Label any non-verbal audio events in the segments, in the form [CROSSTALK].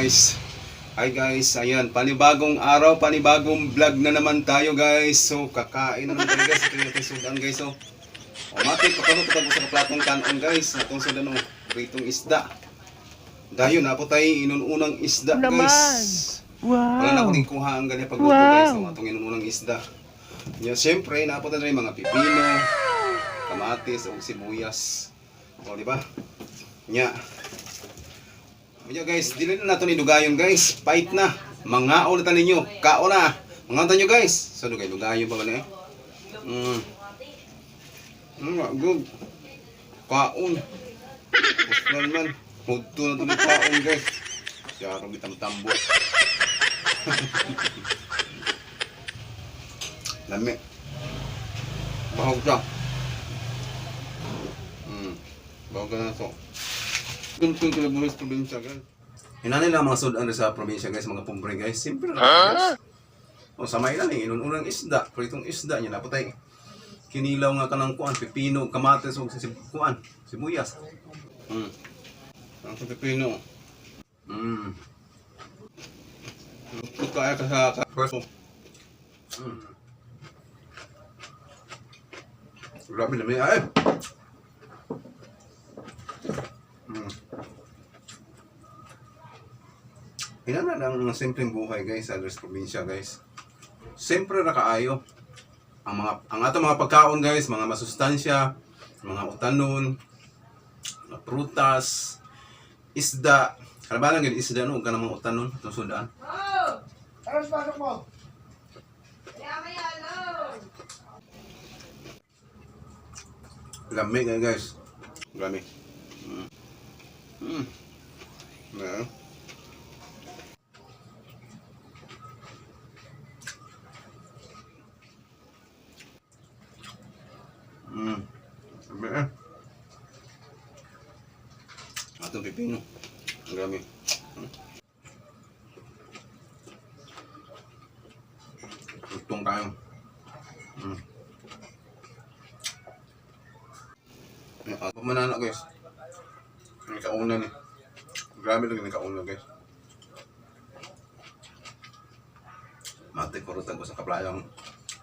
guys. Hi guys, ayan, panibagong araw, panibagong vlog na naman tayo guys. So, kakain na naman tayo guys. Ito yung ating sudan guys. So, o mati, kapano ko sa kaplatong kanon guys. Itong sudan ng pritong isda. Dayon, napo tayo inununang isda guys. Wala na Wow. ako din kuha ang ganyan pagluto Wow. guys. So, itong inununang isda. Yan, syempre, napo tayo rin mga pipino, kamatis, o sibuyas. O, di ba? Nya. Kaya guys, dili na nato ni dugayon guys. Fight na. Mga ulitan ninyo. Kao na. Mga nyo guys. So dugay dugayon pa ba na eh? Mm. Mm, wa, good. Kaon. Kusnan man. Hudto na to ni kaon guys. Siyarong itam-tambo. [LAUGHS] Lami. Bahog siya. Mm. Bahog na to. Doon kung kalabuhis probinsya guys. Hinanay lang mga sudan sa probinsya guys, mga pumbre guys. Simple lang guys. O sa may lang eh, inununang isda. Pero itong isda niya, napatay. Kinilaw nga ka ng kuan, pipino, kamatis, o sib kuan, sibuyas. Hmm. Ang sa pipino. Hmm. Kaya ka sa first mo. Hmm. Grabe na may ay. Hmm. Hinana lang ang simpleng buhay guys sa Los Provincia guys. Siyempre na kaayo. Ang mga ang ato mga pagkaon guys, mga masustansya, mga utanon, mga prutas, isda. Kanabalan gid isda no kanang mga utanon itong sudaan. Lami kayo guys. Lami. Mm. Mm. Yeah. Mm. Eh. Atong pipino. Ang dami. Mm. Utong tayo. Mm. Ako manana guys. Ang kauna ni. Grabe lang yung kauna guys. Mate ko ko sa kaplayang.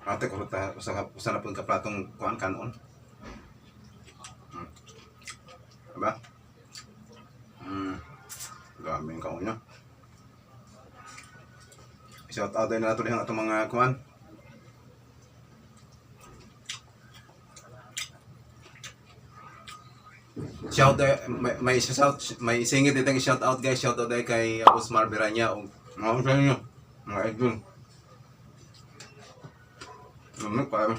Mate ko rutan ko sa usa na pud kaplatong kuan kanon. Hmm. Diba? Hmm. Grabe yung kauna. Shout out din nato dihan atong mga kuan. Shout out, may, may shout may singit ditong shout out guys, shout out dahil kay Boss Mar Biranya o mga sa inyo, mga idol. Ano pa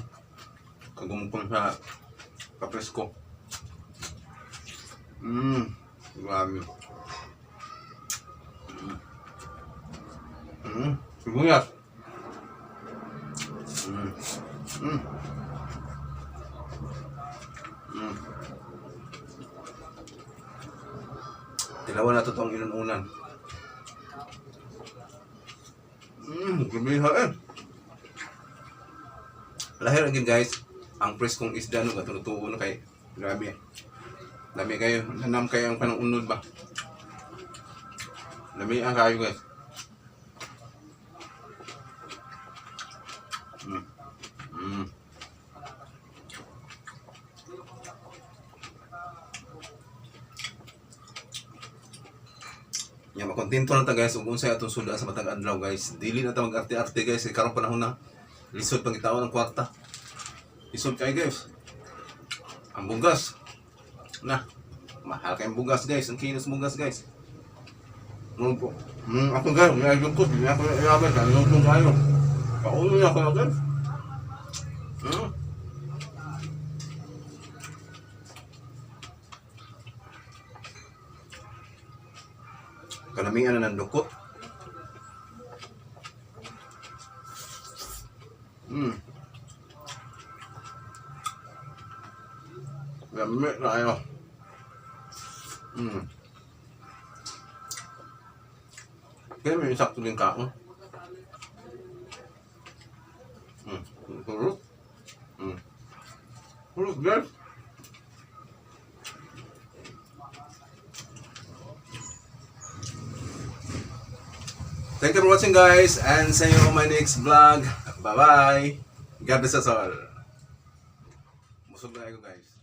kagumukon sa kapresko. Mmm, grabe. Mmm, sibuyas. Mmm, mmm. Mmm. Tilawan na to itong inununan. Mmm, grabe eh. Lahir again guys, ang preskong isda no katutuo no kay grabe. Lami kayo, nanam kayo ang kanang unod ba. Lami ang kayo guys. Mm. Mm. Nya makontento na ta guys ug unsay atong suda sa matag adlaw guys. Dili na ta mag-arte-arte guys kay karon panahon na lisod pang gitaon ng kwarta. Lisod kay guys. Ang bugas. Na. Mahal kay bugas guys. Ang kilos bugas guys. Ano po? Hmm, ako guys, may lungkot, may ako yaman, ang lungkot kayo. Paulo niya ako guys. Hmm. Kanamihan na ng lukot. Hmm. Gamit na kayo. Hmm. Kaya may sakto din ka. Hmm. Hmm. Purot. Hmm. Purot, guys. Thank you for watching guys and see you on my next vlog. Bye bye. God bless us all. Musog na ako guys.